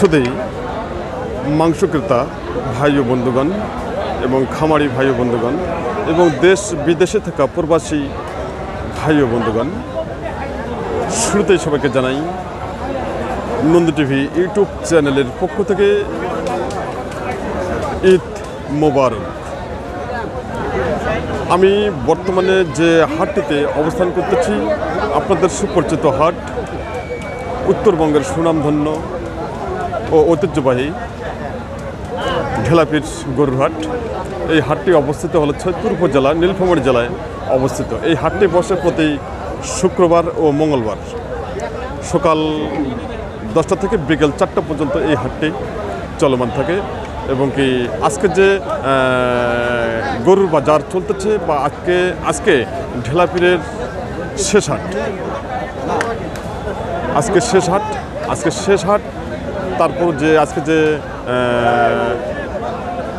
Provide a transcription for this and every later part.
সুদেই মাংস ক্রেতা ভাই ও বন্ধুগণ এবং খামারি ভাই ও বন্ধুগণ এবং দেশ বিদেশে থাকা প্রবাসী ভাই ও বন্ধুগণ, শুরুতেই সবাইকে জানাই নন্দী টিভি ইউটিউব চ্যানেলের পক্ষ থেকে ঈদ মোবারক। আমি বর্তমানে যে হাটটিতে অবস্থান করতেছি, আপনাদের সুপরিচিত হাট উত্তরবঙ্গের সুনামধন্য ও ঐতিহ্যবাহী ঢেলাপির গরুর হাট এই হাটটি অবস্থিত হলো ছৈতপুর উপজেলা নীলফামারী জেলায় অবস্থিত। এই হাটটি বসে প্রতি শুক্রবার ও মঙ্গলবার সকাল দশটা থেকে বিকেল চারটা পর্যন্ত এই হাটটি চলমান থাকে। এবং কি আজকে যে গরুর বাজার চলতেছে বা আজকে আজকে ঢেলাপিরের শেষ হাট। আজকে শেষ হাট, আজকে শেষ হাট তারপর যে আজকে যে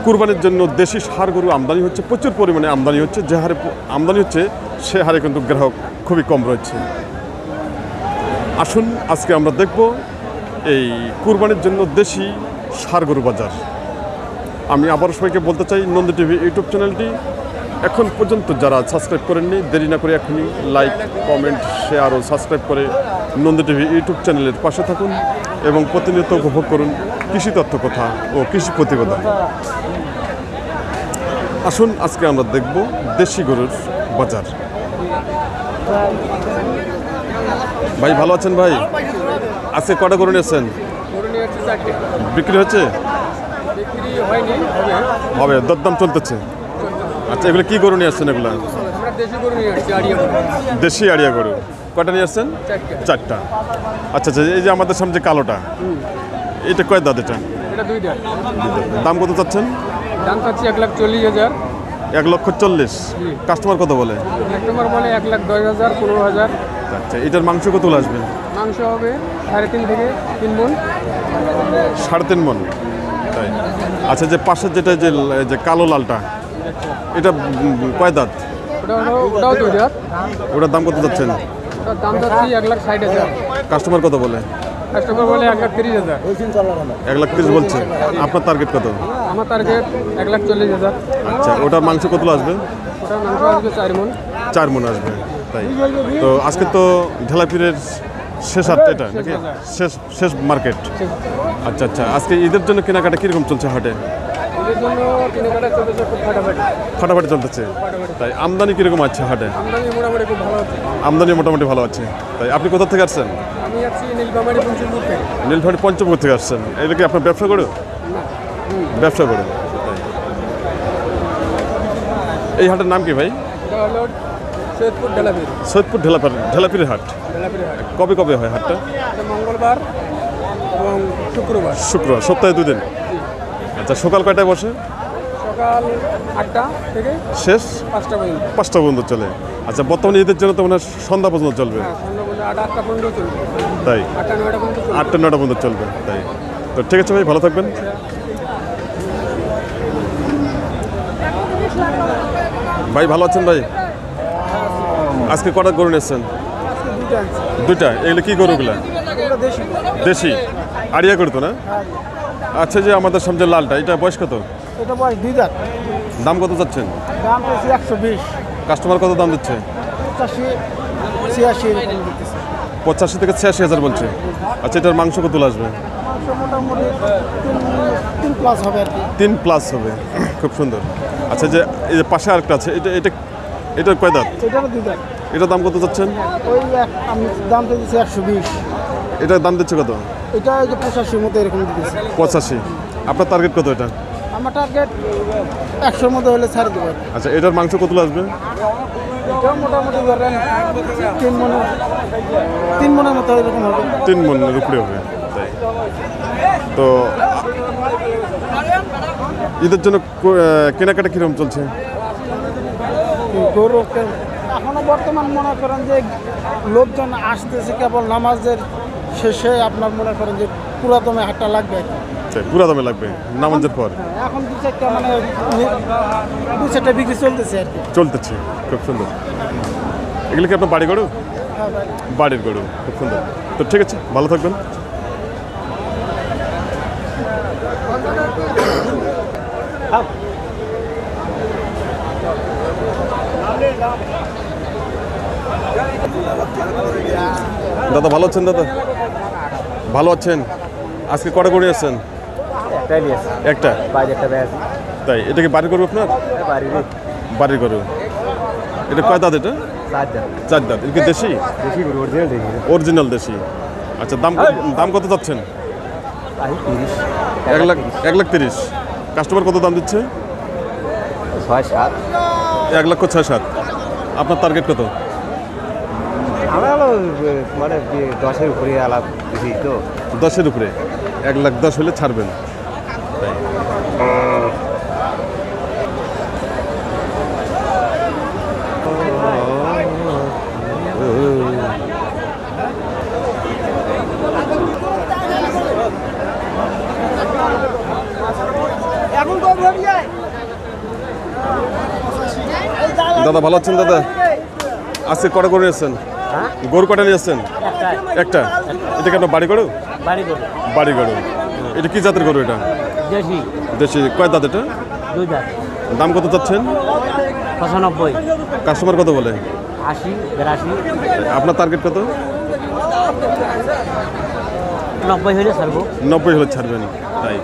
কুরবানির জন্য দেশি সার গরু আমদানি হচ্ছে, প্রচুর পরিমাণে আমদানি হচ্ছে, যে হারে আমদানি হচ্ছে, সে হারে কিন্তু গ্রাহক খুবই কম রয়েছে। আসুন, আজকে আমরা দেখব এই কুরবানির জন্য দেশি সার গরু বাজার। আমি আবার সবাইকে বলতে চাই, নন্দী টিভি ইউটিউব চ্যানেলটি এখন পর্যন্ত যারা সাবস্ক্রাইব করেননি দেরি না করে এখনই লাইক কমেন্ট শেয়ার ও সাবস্ক্রাইব করে নন্দী টিভি ইউটিউব চ্যানেলের পাশে থাকুন এবং প্রতিনিয়ত উপভোগ করুন কৃষি তথ্য কথা ও কৃষি প্রতিবেদন। আসুন আজকে আমরা দেখব দেশি গরুর বাজার। ভাই ভালো আছেন ভাই? আজকে কটা গরু নিয়েছেন? বিক্রি হচ্ছে? হবে দরদাম চলতেছে। আচ্ছা এগুলো কি গরু নিয়ে আসছেন এগুলো? দেশি আড়িয়া গরু। কটা নিয়ে আসছেন? চারটা। আচ্ছা আচ্ছা এই যে আমাদের সামনে যে কালোটা এটা কয় দাঁত এটা? দাম কত চাচ্ছেন? দাম চাচ্ছি এক লাখ চল্লিশ হাজার। এক লক্ষ চল্লিশ। কাস্টমার কত বলে? এক বলে এক লাখ দশ হাজার পনেরো হাজার। আচ্ছা এটার মাংস কত আসবে? মাংস হবে সাড়ে তিন থেকে তিন মন। সাড়ে তিন মন। তাই। আচ্ছা যে পাশের যেটা যে কালো লালটা এটা কয় দাঁত? ওটার দাম কত যাচ্ছেন? কাস্টমার কত বলে? কাস্টমার বলে এক লাখ তিরিশ হাজার। এক লাখ তিরিশ বলছে। আপনার টার্গেট কত? আমার টার্গেট এক লাখ চল্লিশ হাজার। আচ্ছা ওটার মাংস কত আসবে? ওটার মাংস আসবে চার মন। চার মন আসবে তাই। তো আজকে তো ঢেলাপিরের শেষ হাট এটা নাকি? শেষ শেষ মার্কেট আচ্ছা আচ্ছা আজকে ঈদের জন্য কেনাকাটা কীরকম চলছে হাটে? ফাটাফাটি। চলতেছে। তাই আমদানি কীরকম আছে হাটে? আমদানি মোটামুটি ভালো আছে। তাই আপনি কোথা থেকে আসছেন? যাচ্ছি পঞ্চমপুর থেকে। আসছেন। এটা কি আপনার ব্যবসা করো ব্যবসা করো এই হাটের নাম কি ভাই? সৈয়দপুর ঢেলাপার। ঢেলাপির হাট। কবে কবে হয় হাটটা? মঙ্গলবার এবং শুক্রবার। শুক্রবার সপ্তাহে দুদিন। আচ্ছা সকাল কয়টায় বসে? সকাল আটটা থেকে শেষ? পাঁচটা পর্যন্ত। পাঁচটা পর্যন্ত চলে। আচ্ছা বর্তমানে ঈদের জন্য তো মানে সন্ধ্যা পর্যন্ত চলবে। হ্যাঁ পর্যন্ত চলবে। তাই? আটটা নটা পর্যন্ত চলবে। তাই। তো ঠিক আছে ভাই ভালো থাকবেন। ভাই ভালো আছেন ভাই? আজকে কটা গরু নিয়েছেন? দুইটা এগুলো কি গরুগুলা? দেশি। আড়িয়া গরু তো না? আচ্ছা যে আমাদের সামনে লালটা এটা বয়স কত? এটা বয়স দুই দাঁত। দাম কত যাচ্ছেন দাম পেয়েছি একশো বিশ। কাস্টমার কত দাম দিচ্ছে? পঁচাশি ছিয়াশি এরকম দিতেছে। পঁচাশি থেকে ছিয়াশি হাজার বলছে। আচ্ছা এটার মাংস কত আসবে? মাংস মোটামুটি তিন- তিন প্লাস হবে আর কি। তিন প্লাস হবে। খুব সুন্দর। আচ্ছা যে এই যে পাশে আরেকটা আছে এটা এটা এটার কয় দাঁত? এটারও দুই দাঁত। এটার দাম কত যাচ্ছেন ওই এক আমি দাম পেয়েছি একশো বিশ। এটার দাম দিচ্ছে কত? এটা যে পঁচাশির মতো এরকম দিতেছে। পঁচাশি। আপনার টার্গেট কত এটা? আমার টার্গেট একশোর মধ্যে হলে ছাড় দেবো। আচ্ছা এটার মাংস কত আসবে? এটাও মোটামুটি ধরেন তিন মনে তিন মনের মতো এরকম হবে। তিন মনের উপরে হবে। তাই তো ঈদের জন্য কো- কেনাকাটা কীরকম চলছে? গরু এখনও বর্তমান মনে করেন যে লোকজন আসতেছে কেবল নামাজের শেষে আপনার মনে করেন যে পুরাতনে হাটটা লাগবে আর কি। তাই, পুরা দামে লাগবে নামাজের পর? এখন দু চারটা মানে দু চারটা বিক্রি চলতেছে আর কি। চলতেছে খুব সুন্দর। এগুলো কি আপনার বাড়ি গরু? বাড়ির। গরু খুব সুন্দর। তো ঠিক আছে ভালো থাকবেন। দাদা ভালো আছেন দাদা? ভালো আছেন? আজকে কটা করে আছেন? একটা? বাইরে একটা ব্যাস তাই এটা কি বাড়ি করবে আপনার? বাড়ি বাড়ি করবে এটা কয় দাঁত এটা? চার দাঁত। এটা কি দেশি? অরিজিনাল দেশি আচ্ছা দাম দাম কত যাচ্ছেন? এক লাখ এক লাখ তিরিশ। কাস্টমার কত দাম দিচ্ছে? ছয় সাত। এক লক্ষ ছয় সাত। আপনার টার্গেট কত? আমরা মানে দশের উপরে আলাপ তো দশের উপরে। এক লাখ দশ হলে ছাড়বেন। দাদা ভালো আছেন দাদা? আজকে কটা করে নিয়েছেন গোর কটা নিয়ে আসছেন? একটা। এটা কেন বাড়ি গরু? বাড়ি করে বাড়ি গরু। এটা কি জাতের গরু এটা? দেশি। দেশি। কয় দাঁত এটা? দুই দাঁত। দাম কত চাচ্ছেন? পঁচানব্বই। কাস্টমার কত বলে? আশি বিরাশি। আপনার টার্গেট কত? নব্বই হলে ছাড়বো। নব্বই হলে ছাড়বেন। তাই।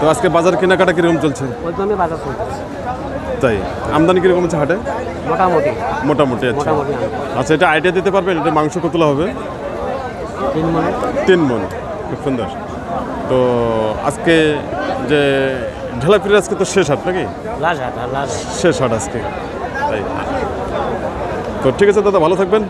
তো আজকে বাজার কেনাকাটা কীরকম চলছে? ওই জন্য বাজার চলতেছে তাই। আমদানি কীরকম আছে হাটে? মোটামুটি। মোটামুটি আচ্ছা। আচ্ছা এটা আইডিয়া দিতে পারবেন? এটা মাংস কতলা হবে? তিন মনে তিন খুব সুন্দর। তো আজকে যে ঢেলাপির আজকে তো শেষ হাট নাকি? লাল শেষ হাট আজকে। তাই। তো ঠিক আছে দাদা ভালো থাকবেন।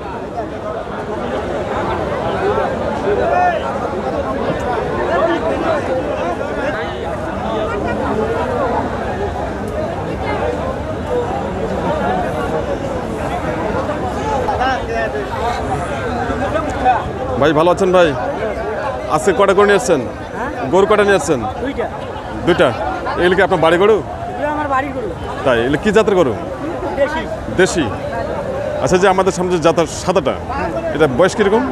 ভাই ভালো আছেন ভাই? আজকে কটা করে নিয়ে আসছেন? গরু কটা নিয়ে আসছেন? দুইটা। এগুলো কি আপনার বাড়ি গরু? আমার বাড়ি করল তাই এগুলো কি জাতের গরু? দেশি। আচ্ছা যে আমাদের সামনে জাতের সাদাটা এটা বয়স কীরকম?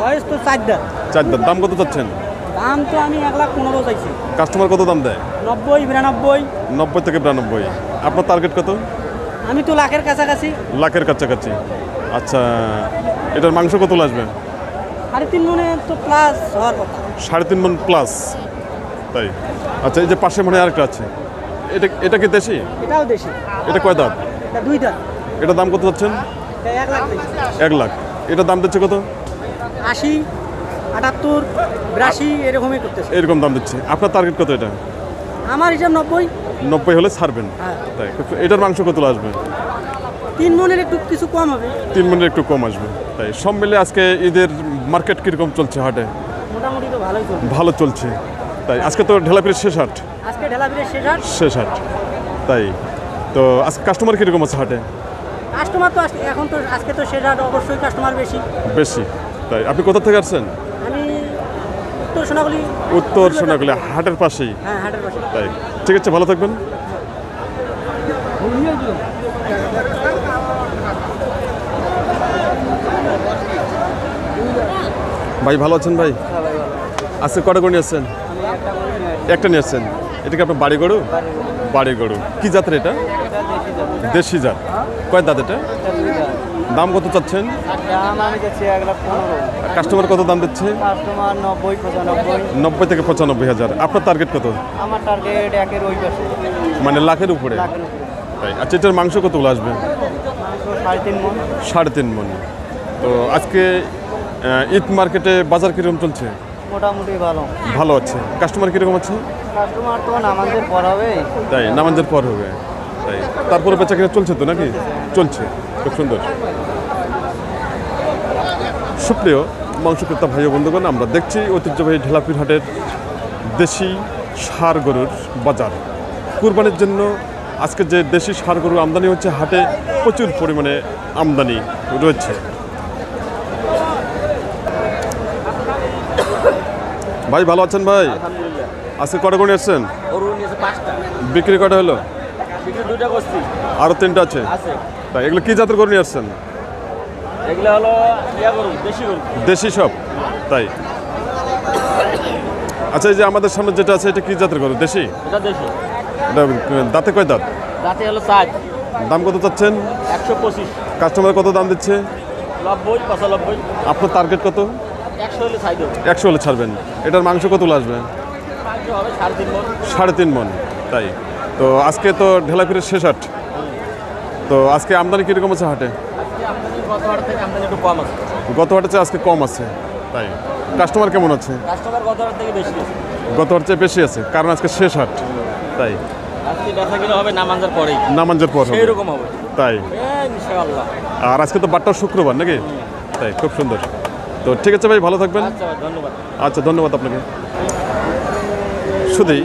বয়স তো চার দাঁত চার দাঁত দাম কত চাচ্ছেন? দাম তো আমি এক লাখ পনেরো চাইছি। কাস্টমার কত দাম দেয়? নব্বই বিরানব্বই। নব্বই থেকে বিরানব্বই। আপনার টার্গেট কত? আমি তো লাখের কাছাকাছি। লাখের কাছাকাছি। আচ্ছা এটার মাংস কত আসবে? সাড়ে তিন মনে তো প্লাস হওয়ার কথা। সাড়ে তিন মন প্লাস তাই। আচ্ছা এই যে পাশে মনে আরেকটা আছে। এটা এটা কি দেশি? এটাও দেশি। এটা কয় দাঁত? এটা দুই দাঁত। এটা দাম কত চাচ্ছেন এক লাখ এক লাখ। এটা দাম দিচ্ছে কত? আশি আটাত্তর বিরাশি এরকমই করতেছে। এরকম দাম দিচ্ছে। আপনার টার্গেট কত এটা? আমার হিসাব নব্বই। নব্বই হলে ছাড়বেন। হ্যাঁ। তাই এটার মাংস কত আসবে? তিন মনের একটু কিছু কম হবে। তিন মিনিট একটু কম আসবে। তাই সব মিলে আজকে ঈদের মার্কেট কীরকম চলছে হাটে? মোটামুটি তো ভালোই চলবে ভালো চলছে। তাই আজকে তো ঢেলাপির শেষ হাট? আজকে ঢেলাপিরের শেষ হাট। শেষ হাট। তাই তো আজকে কাস্টমার কীরকম আছে হাটে? কাস্টমার তো এখন তো আজকে তো শেষ হাট অবশ্যই কাস্টমার বেশি। বেশি। তাই আপনি কোথা থেকে আসছেন? আমি উত্তর সোনাগুলি উত্তর সোনাগুলি হাটের পাশেই। হ্যাঁ হাটের পাশে তাই ঠিক আছে ভালো থাকবেন। ভাই ভালো আছেন ভাই? আজকে কটা করে নিয়ে আসছেন? একটা নিয়ে আসছেন। এটা কি আপনার বাড়ি গরু? বাড়ি গরু। কি জাতের এটা? দেশি জাত। কয় দাঁত এটা? দাম কত চাচ্ছেন? কাস্টমার কত দাম দিচ্ছে? নব্বই থেকে পঁচানব্বই হাজার। আপনার টার্গেট কত? আমার টার্গেট একের ওই পাশে মানে লাখের উপরে? আচ্ছা এটার মাংস কতগুলো আসবে? সাড়ে তিন মন। সাড়ে তিন মন। তো আজকে ঈদ মার্কেটে বাজার কীরকম চলছে? মোটামুটি ভালো। ভালো আছে। কাস্টমার কীরকম আছে? কাস্টমার তো নামাজের পর হবে। তাই নামাজের পর হবে। তাই তারপরে বেচা কিনা চলছে তো নাকি? চলছে খুব সুন্দর। সুপ্রিয় মাংসক্রেতা ভাই বন্ধুগণ আমরা দেখছি ঐতিহ্যবাহী ঢেলাপির হাটের দেশি সার গরুর বাজার। কুরবানির জন্য আজকে যে দেশি সার গরু আমদানি হচ্ছে হাটে প্রচুর পরিমাণে আমদানি রয়েছে। ভাই ভালো আছেন ভাই? আজকে কটা করে এসছেন বিক্রি কটা হলো? আরও তিনটা আছে? তাই এগুলো কি জাতের গরু নিয়ে আসছেন? এগুলো হলো দেশি সব? তাই। আচ্ছা এই যে আমাদের সামনে যেটা আছে এটা কি জাতের গরু? দেশি? এটা দেশি। দাঁতে কয় দাঁত? হলো দাম কত চাচ্ছেন? একশো পঁচিশ। কাস্টমার কত দাম দিচ্ছে? নব্বই পঁচানব্বই। আপনার টার্গেট কত? একশো হলে ছাড়বেন। এটার মাংস কত আসবে? সাড়ে তিন মন। তাই। তো আজকে তো ঢেলাপিরের শেষ হাট। তো আজকে আমদানি কীরকম আছে হাটে? গত হাট থেকে আমদানি একটু কম আছে। গত হাটে চেয়ে আজকে কম আছে তাই। কাস্টমার কেমন আছে? গত হাট চেয়ে বেশি আছে কারণ আজকে শেষ হাট তাই। নামাঞ্জের পর। হবে। তাই। আর আজকে তো বারটা শুক্রবার নাকি? তাই খুব সুন্দর। তো ঠিক আছে ভাই ভালো থাকবেন। আচ্ছা ধন্যবাদ। আচ্ছা ধন্যবাদ আপনাকে। শুধুই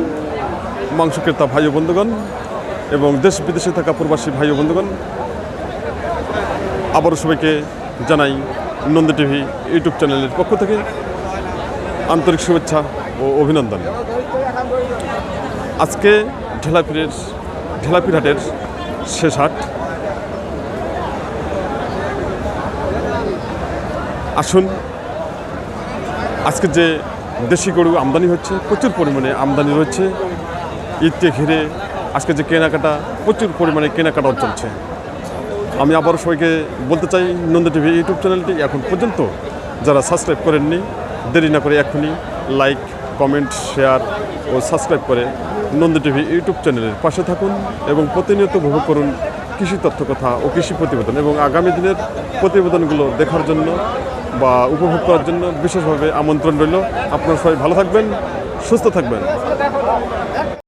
মাংস ক্রেতা ভাই ও বন্ধুগণ এবং দেশ বিদেশে থাকা প্রবাসী ভাই ও বন্ধুগণ আবারও সবাইকে জানাই নন্দী টিভি ইউটিউব চ্যানেলের পক্ষ থেকে আন্তরিক শুভেচ্ছা ও অভিনন্দন। আজকে ঢেলাপিরের ঢেলাপির হাটের শেষ হাট। আসুন আজকে যে দেশি গরু আমদানি হচ্ছে, প্রচুর পরিমাণে আমদানি রয়েছে। ঈদকে ঘিরে আজকে যে কেনাকাটা, প্রচুর পরিমাণে কেনাকাটাও চলছে। আমি আবারও সবাইকে বলতে চাই, নন্দ টিভি ইউটিউব চ্যানেলটি এখন পর্যন্ত যারা সাবস্ক্রাইব করেননি, দেরি না করে এখনই লাইক, কমেন্ট, শেয়ার ও সাবস্ক্রাইব করে নন্দ টিভি ইউটিউব চ্যানেলের পাশে থাকুন এবং প্রতিনিয়ত উপভোগ করুন কৃষি তথ্য কথা ও কৃষি প্রতিবেদন এবং আগামী দিনের প্রতিবেদনগুলো দেখার জন্য বা উপভোগ করার জন্য বিশেষভাবে আমন্ত্রণ রইল। আপনারা সবাই ভালো থাকবেন, সুস্থ থাকবেন।